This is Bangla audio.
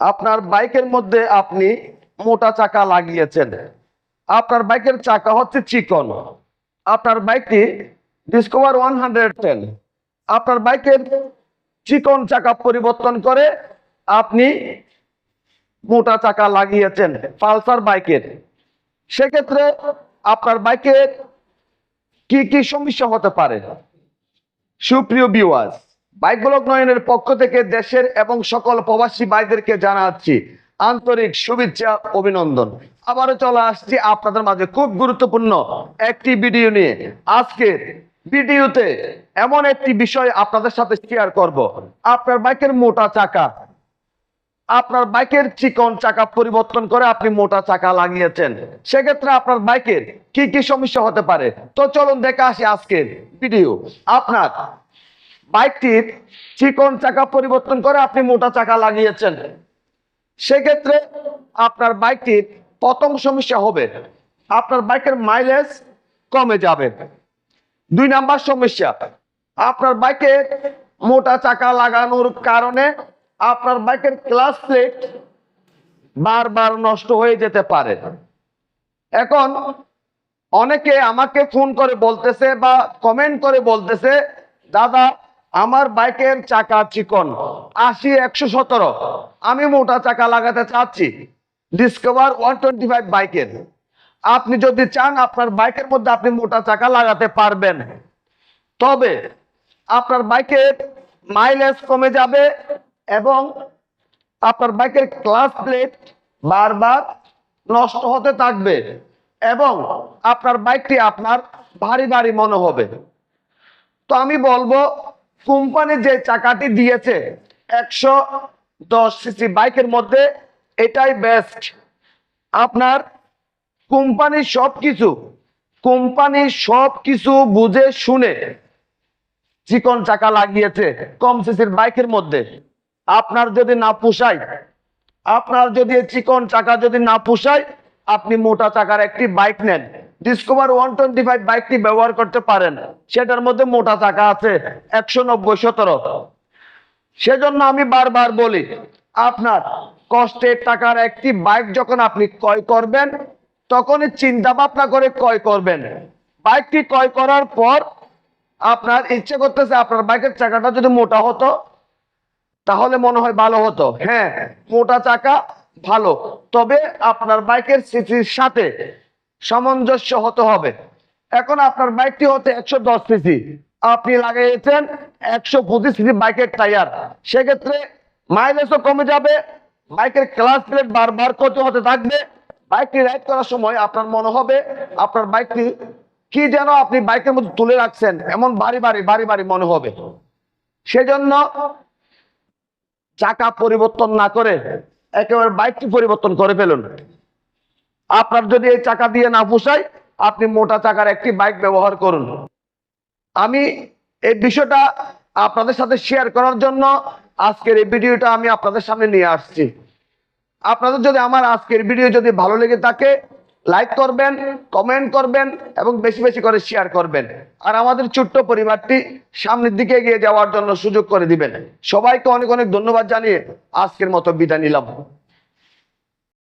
আপনার বাইকের মধ্যে আপনি মোটা চাকা লাগিয়েছেন। আপনার বাইকের চাকা হচ্ছে চিকন। আপনার বাইকটি ডিসকভার ওয়ান হান্ড্রেড টেন আপনার বাইকের চিকন চাকা পরিবর্তন করে আপনি মোটা চাকা লাগিয়েছেন পালসার বাইকের। সেক্ষেত্রে আপনার বাইকের কি কি সমস্যা হতে পারে? সুপ্রিয় বিওয়াজ বাইক ব্লক নয়নের পক্ষ থেকে দেশের এবং সকল প্রবাসী ভাইদেরকে জানাচ্ছি আন্তরিক শুভেচ্ছা, অভিনন্দন। আবারও চলে আসছি আপনাদের মাঝে খুব গুরুত্বপূর্ণ একটি ভিডিও নিয়ে। আজকের ভিডিওতে এমন একটি বিষয় আপনাদের সাথে শেয়ার করব। আপনার বাইকের মোটা চাকা। আপনার বাইকের চিকন চাকা পরিবর্তন করে আপনি মোটা চাকা লাগিয়েছেন। সেক্ষেত্রে আপনার বাইকের কি কি সমস্যা হতে পারে? তো চলুন দেখে আসি আজকের ভিডিও। আপনার বাইকটির চিকন চাকা পরিবর্তন করে আপনি মোটা চাকা লাগিয়েছেন। সেক্ষেত্রে আপনার বাইকটির প্রথম সমস্যা হবে। আপনার বাইকের মাইলেজ কমে যাবে। দুই নাম্বার সমস্যা, আপনার বাইকে মোটা চাকা লাগানোর কারণে আপনার বাইকের ক্লাস প্লেট বারবার নষ্ট হয়ে যেতে পারে। এখন অনেকে আমাকে ফোন করে বলতেছে বা কমেন্ট করে বলতেছে, দাদা আমার বাইকের চাকা চিকন, আশি, একশো সতেরো। আমি মোটা চাকা লাগাতে চাচ্ছি। ডিসকভার ওয়ান টোয়েন্টি ফাইভ বাইকের। আপনি যদি চান আপনার বাইকের মধ্যে আপনি মোটা চাকা লাগাতে পারবেন। তবে আপনার বাইকের মাইলেজ কমে যাবে এবং আপনার বাইকের ক্লাস প্লেট বারবার নষ্ট হতে থাকবে এবং আপনার বাইকটি আপনার ভারী ভারী মনে হবে। তো আমি বলব কোম্পানি যে চাকাটি দিয়েছে, একশো দশ সিসি বাইকের মধ্যে এটাই বেস্ট আপনার কোম্পানি সব কিছু কোম্পানি সব কিছু বুঝে শুনে চিকন চাকা লাগিয়েছে কম সিসির বাইকের মধ্যে। আপনার যদি না পোষায়, আপনার যদি চিকন চাকা যদি না পোষায়, আপনি মোটা চাকার একটি বাইক নেন। ডিসকভার ওয়ান টোয়েন্টি ফাইভ বাইকটি ব্যবহার করতে পারেন। সেটার মধ্যে মোটা চাকা আছে, একশো নব্বই, সতেরো। সেজন্য আমি বারবার বলি, আপনার কষ্টের টাকার একটি বাইক যখন আপনি ক্রয় করবেন, তখনই চিন্তা ভাবনা করে ক্রয় করবেন। বাইকটি ক্রয় করার পর আপনার ইচ্ছে করতেছে আপনার বাইকের চাকাটা যদি মোটা হতো, তাহলে মনে হয় ভালো হতো। হ্যাঁ মোটা চাকা ভালো। তবে আপনার বাইকের সিসির সাথে সামঞ্জস্য হতে হবে। এখন আপনার বাইকটি হতে একশো দশ সিসি। আপনি লাগিয়েছেন একশো পঁচিশ সিসি বাইকের টায়ার। সেক্ষেত্রে মাইলেজও কমে যাবে, বাইকের ক্লাস প্লেট বারবার কত হতে থাকবে। বাইকটি রাইড করার সময় আপনার মনে হবে আপনার বাইকটি কি যেন আপনি বাইকের মধ্যে তুলে রাখছেন, এমন ভারী বাড়ি ভারী ভারী মনে হবে। সেজন্য চাকা পরিবর্তন না করে একেবারে বাইকটি পরিবর্তন করে ফেলুন। আপনার যদি এই চাকা দিয়ে না পোষায়, আপনি মোটা চাকার একটি বাইক ব্যবহার করুন। আমি এই বিষয়টা আপনাদের সাথে শেয়ার করার জন্য আজকের এই ভিডিওটা আমি আপনাদের সামনে নিয়ে আসছি। আপনাদের যদি আমার আজকের ভিডিও যদি ভালো লেগে থাকে লাইক করবেন কমেন্ট করবেন এবং বেশি বেশি করে শেয়ার করবেন। আর আমাদের ছোট্ট পরিবারটি সামনের দিকে এগিয়ে যাওয়ার জন্য সুযোগ করে দিবেন। সবাইকে অনেক অনেক ধন্যবাদ জানিয়ে আজকের মতো বিদায় নিলাম।